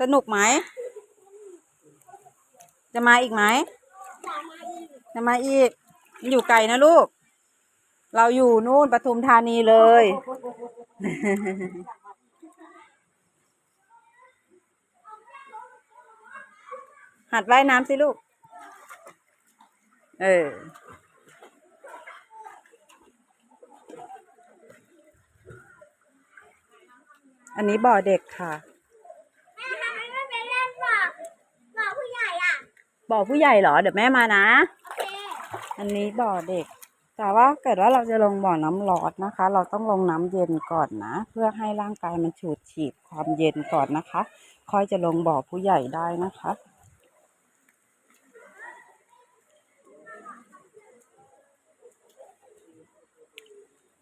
สนุกไหม จะมาอีกไหม จะมาอีก อยู่ไกลนะลูก เราอยู่นู่นปทุมธานีเลย หัดว่ายน้ำสิลูก เอออันนี้บ่อเด็กค่ะ แม่ทำไมไม่ไปเล่นบอกบอกผู้ใหญ่อะ บ่อผู้ใหญ่เหรอ เดี๋ยวแม่มานะโอเคอันนี้บ่อเด็ก แต่ว่าเกิดว่าเราจะลงบ่อน้ำร้อนนะคะ เราต้องลงน้ำเย็นก่อนนะ เพื่อให้ร่างกายมันฉูดฉีดความเย็นก่อนนะคะ ค่อยจะลงบ่อผู้ใหญ่ได้นะคะ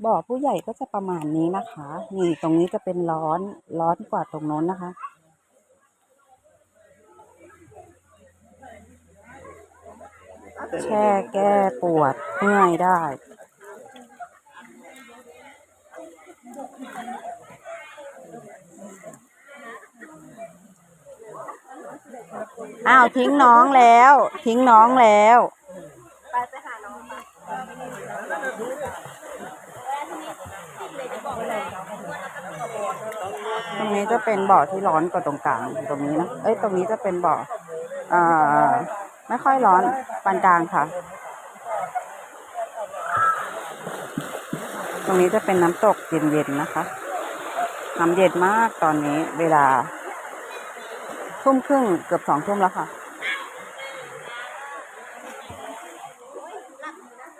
บ่อผู้ใหญ่ก็จะประมาณนี้นะคะ นี่ตรงนี้จะเป็นร้อนร้อนกว่าตรงโน้นนะคะ แช่แก้ปวดเมื่อยได้ อ้าวทิ้งน้องแล้ว ทิ้งน้องแล้วตรงนี้จะเป็นบ่อที่ร้อนกว่าตรงกลางตรงนี้นะ เอ้ย ตรงนี้จะเป็นบ่ออ่า ไม่ค่อยร้อนปานกลางค่ะ ตรงนี้จะเป็นน้ำตกเย็นๆนะคะ น้ำเย็นมากตอนนี้เวลา ทุ่มครึ่งเกือบสองทุ่มแล้วค่ะ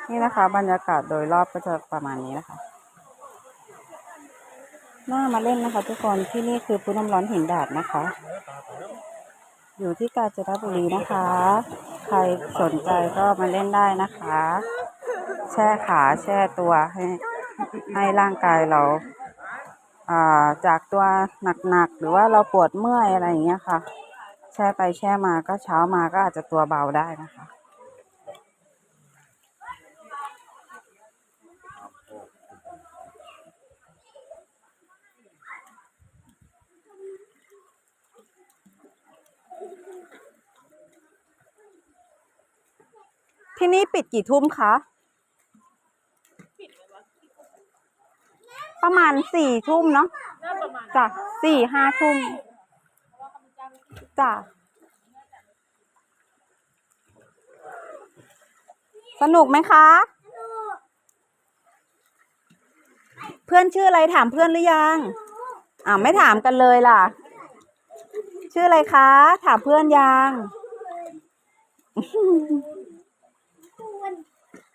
นี่นะคะ บรรยากาศโดยรอบก็จะประมาณนี้นะคะน่ามาเล่นนะคะ ทุกคนที่นี่คือพุน้ำร้อนหินดาดนะคะ อยู่ที่กาญจนบุรีนะคะ ใครสนใจก็มาเล่นได้นะคะ แช่ขาแช่ตัวให้ให้ร่างกายเราอ่าจากตัวหนักๆ หรือว่าเราปวดเมื่อยอะไรอย่างเงี้ยค่ะ แช่ไปแช่มาก็เช้ามาก็อาจจะตัวเบาได้นะคะ ที่นี่ปิดกี่ทุ่มคะ ประมาณสี่ทุ่มเนาะจ้ะสี่ห้าทุ่มจ้ะสนุกไหมคะ เพื่อนชื่ออะไรถามเพื่อนหรือยังอ่าไม่ถามกันเลยล่ะ ชื่ออะไรคะ ถามเพื่อนยัง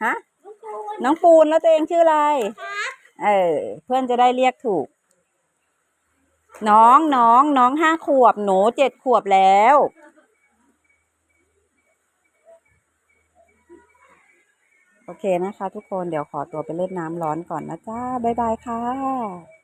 ฮะน้องปูนน้องปูนแล้วตัวเองชื่ออะไรครับเออ เพื่อนจะได้เรียกถูก น้องน้องน้องห้าขวบ หนูเจ็ดขวบแล้ว โอเคนะคะทุกคนเดี๋ยวขอตัวไปเล่นน้ำร้อนก่อนนะจ้า บ๊ายบายค่ะ